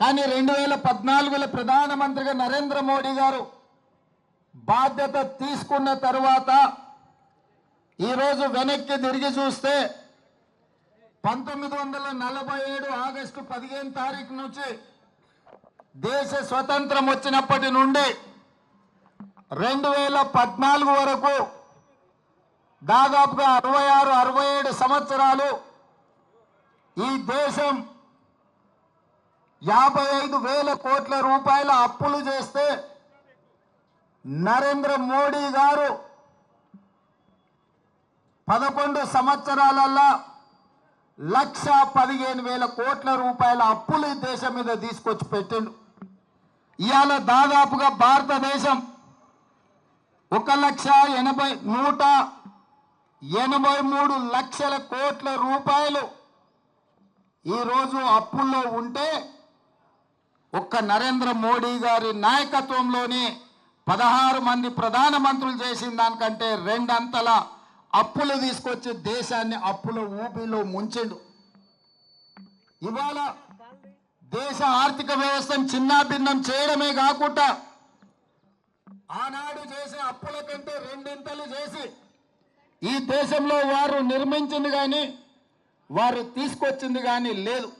కానీ రెండు వేల పద్నాలుగులో ప్రధానమంత్రిగా నరేంద్ర మోడీ గారు బాధ్యత తీసుకున్న తరువాత ఈరోజు వెనక్కి తిరిగి చూస్తే పంతొమ్మిది వందల నలభై ఏడు ఆగస్టు పదిహేను తారీఖు నుంచి దేశ స్వతంత్రం వచ్చినప్పటి నుండి రెండు వేల పద్నాలుగు వరకు దాదాపుగా అరవై ఆరు అరవై ఏడు సంవత్సరాలు ఈ దేశం యాభై ఐదు వేల కోట్ల రూపాయల అప్పులు చేస్తే నరేంద్ర మోడీ గారు పదకొండు సంవత్సరాలల్లా లక్ష పదిహేను వేల కోట్ల రూపాయల అప్పులు ఈ దేశం మీద తీసుకొచ్చి పెట్టిండు. ఇవాళ దాదాపుగా భారతదేశం ఒక లక్ష ఎనభై నూట ఎనభై మూడు లక్షల కోట్ల రూపాయలు ఈరోజు అప్పుల్లో ఉంటే ఒక్క నరేంద్ర మోడీ గారి నాయకత్వంలోనే పదహారు మంది ప్రధానమంత్రులు చేసిన దానికంటే రెండంతల అప్పులు తీసుకొచ్చి దేశాన్ని అప్పుల ఊపిలో ముంచిండు. ఇవాళ దేశ ఆర్థిక వ్యవస్థను చిన్నాభిన్నం చేయడమే కాకుండా ఆనాడు చేసే అప్పుల కంటే రెండింతలు చేసి ఈ దేశంలో వారు నిర్మించింది కానీ వారు తీసుకొచ్చింది కానీ లేదు.